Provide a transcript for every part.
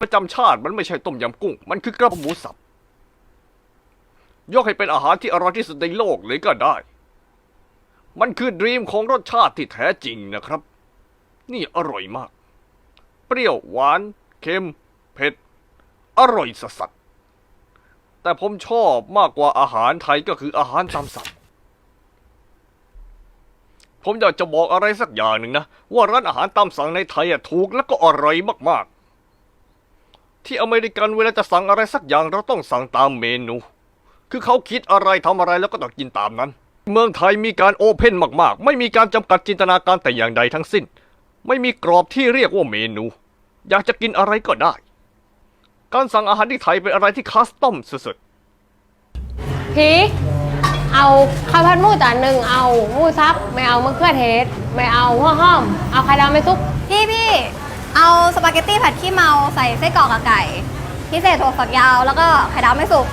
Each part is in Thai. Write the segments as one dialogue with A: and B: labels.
A: ประจำชาติมันไม่ใช่ต้มยำกุ้ง มันคือกระเพาะหมูสับ ยกให้เป็นอาหารที่อร่อยที่สุดในโลกเลยก็ได้ มันคือดรีมของรสชาติที่แท้จริงนะครับ นี่อร่อยมาก เปรี้ยวหวาน เค็ม เผ็ด อร่อยสัสๆแต่ผมชอบมากกว่าอาหารไทยก็คืออาหารตามสั่งผมอยากจะบอกอะไรสักอย่างหนึ่งนะ ว่าร้านอาหารตามสั่งในไทยอะถูกและก็อร่อยมากๆ ที่อเมริกันเวลาจะสั่งอะไรสักอย่างเราต้องสั่งตามเมนู คือเขาคิดอะไรทำอะไรแล้วก็ต้องกินตามนั้น เมืองไทยมีการโอเพนมากๆ ไม่มีการจำกัดจินตนาการแต่อย่างใดทั้งสิ้น ไม่มีกรอบที่เรียกว่าเมนู อยากจะกินอะไรก็ได้ การสั่งอาหารที่ไทยเป็นอะไรที่คัสตอมสุดๆ
B: พีเอาข้าวผัดหมูจานหนึ่งเอาหมูซับไม่เอามะเขือเทศ ไม่เอาหัวหอม เอาไข่ดาวไม่ซุป
C: พี่พี่ เอาสปาเกตตี้ผัดขี้เมาใส่ไส้กรอกกับไก่ พิเศษถั่วฝักยาวแล้วก็ไข่ดาวไม่สุก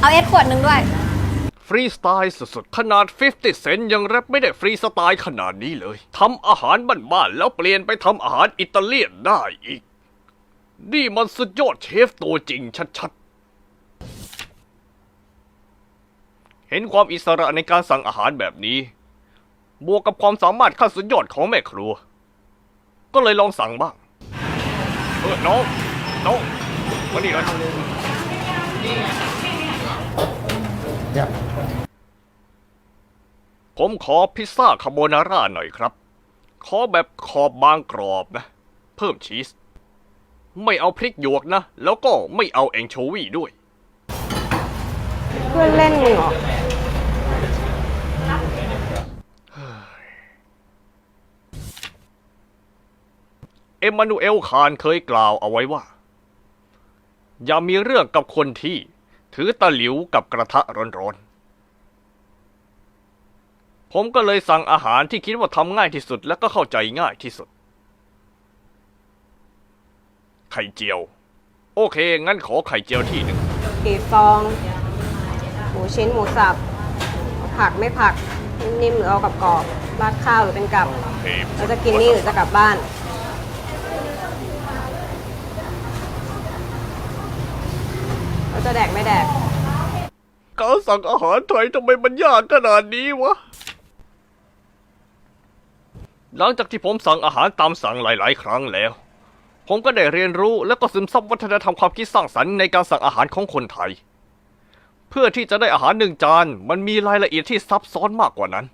C: เอาเอสขวดหนึ่งด้วย
A: ฟรีสไตล์สุดๆ ขนาด 50 เซนยังแรปไม่ได้ฟรีสไตล์ขนาดนี้เลย ทำอาหารบ้านๆแล้วเปลี่ยนไปทำอาหารอิตาเลียนได้อีก นี่มันสุดยอดเชฟตัวจริงชัดๆ เห็นความอิสระในการสั่งอาหารแบบนี้ บวกกับความสามารถขั้นสุดยอดของแม่ครัว ก็เลยลองสั่งบ้าง เออน้องน้องมานี่หน่อยผมขอพิซซ่าคาโบนาร่าหน่อยครับ ขอแบบขอบบางกรอบนะ เพิ่มชีส ไม่เอาพริกหยวกนะ แล้วก็ไม่เอาแองโชวีด้วย
B: เพื่อนเล่นมึงเหรอ
A: เอมมานูเอลคานเคยกล่าวเอาไว้ว่า อย่ามีเรื่องกับคนที่ถือตะหลิวกับกระทะร้อนๆ ผมก็เลยสั่งอาหารที่คิดว่าทำง่ายที่สุดและก็เข้าใจง่ายที่สุด ไข่เจียว โอเค งั้นขอไข่เจียวที่หนึ่ง
D: กี่ฟอง หมูชิ้นหมูสับ ผักไม่ผัก นิ่มๆหรือเอากับกรอบราดข้าวหรือเป็นกับ
A: เฮ้ย
D: เราจะกินนี่หรือจะกลับบ้าน จะแดกไม่แดก
A: การสั่งอาหารไทยทำไมมันยากขนาดนี้วะ หลังจากที่ผมสั่งอาหารตามสั่งหลายๆ ครั้งแล้ว ผมก็ได้เรียนรู้และก็ซึมซับวัฒนธรรมความคิดสร้างสรรค์ในการสั่งอาหารของคนไทย เพื่อที่จะได้อาหารหนึ่งจานมันมีรายละเอียดที่ซับซ้อนมากกว่านั้น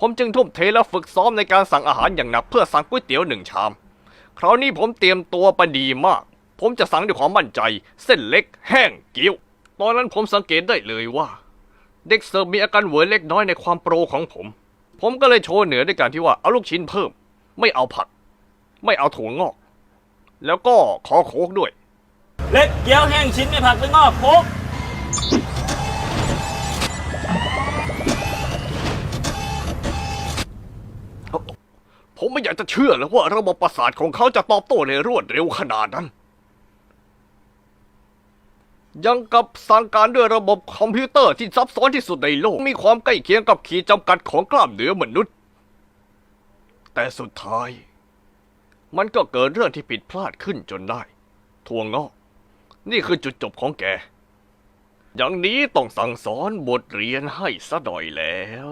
A: ผมจึงทุ่มเทและฝึกซ้อมในการสั่งอาหารอย่างหนักเพื่อสั่งก๋วยเตี๋ยวหนึ่งชาม คราวนี้ผมเตรียมตัวประดีมาก ผมจะสั่งด้วยความมั่นใจ เส้นเล็ก แห้งเกี๊ยว ตอนนั้นผมสังเกตได้เลยว่า เด็กเสิร์ฟมีอาการเหวอเล็กน้อยในความโปรของผม ผมก็เลยโชว์เหนือด้วยการที่ว่าเอาลูกชิ้นเพิ่ม ไม่เอาผัก ไม่เอาถั่วงอก แล้วก็ขอโค้กด้วย
E: เล็กเกี๊ยวแห้งชิ้นไม่ผักไม่งอกโคก
A: ผมไม่อยากจะเชื่อเลยว่าระบบประสาทของเขาจะตอบโต้ในรวดเร็วขนาดนั้น ยังกับสั่งการด้วยระบบคอมพิวเตอร์ที่ซับซ้อนที่สุดในโลก มีความใกล้เคียงกับขีดจำกัดของกล้ามเนื้อมนุษย์ แต่สุดท้าย มันก็เกิดเรื่องที่ผิดพลาดขึ้นจนได้ถั่วงอกนี่คือจุดจบของแก อย่างนี้ต้องสั่งสอนบทเรียนให้ซะหน่อยแล้ว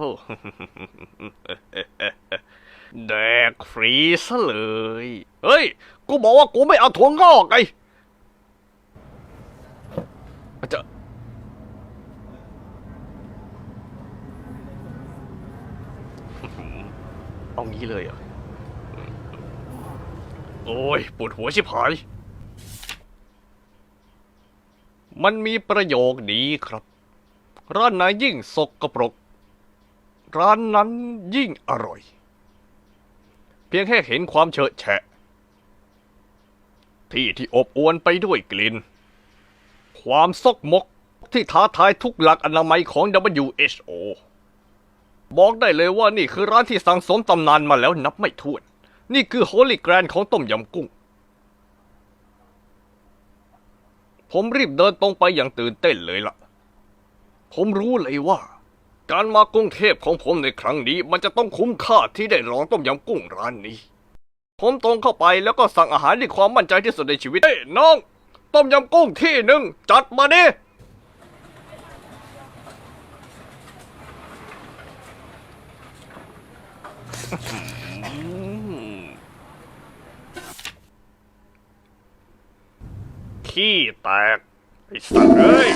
A: แดกฟรีซะเลย เฮ้ย กูบอกว่ากูไม่เอาถั่วงอกไงาจจะเอางี้เลยเหรอะ โอ้ยปวดหัวชิบหาย มันมีประโยคนี้ครับ ร้านไหนยิ่งสกปรก ร้านนั้นยิ่งอร่อย เพียงแค่เห็นความเฉอะแฉะ ที่ที่อบอวนไปด้วยกลิ่น ความซกมกที่ท้าทายทุกหลักอนามัยของ WHO บอกได้เลยว่านี่คือร้านที่สังสมตำนานมาแล้วนับไม่ถ้วน นี่คือโฮลิแกรนของต้มยำกุ้ง ผมรีบเดินตรงไปอย่างตื่นเต้นเลยล่ะ ผมรู้เลยว่า การมากรุงเทพของผมในครั้งนี้ มันจะต้องคุ้มค่าที่ได้ลองต้มยำกุ้งร้านนี้ ผมตรงเข้าไปแล้วก็สั่งอาหารด้วยความมั่นใจที่สุดในชีวิตเฮ้น้อง ต้มยำกุ้งที่หนึ่งจัดมาดิขี้แตกไอ้สัตว์เอ้ย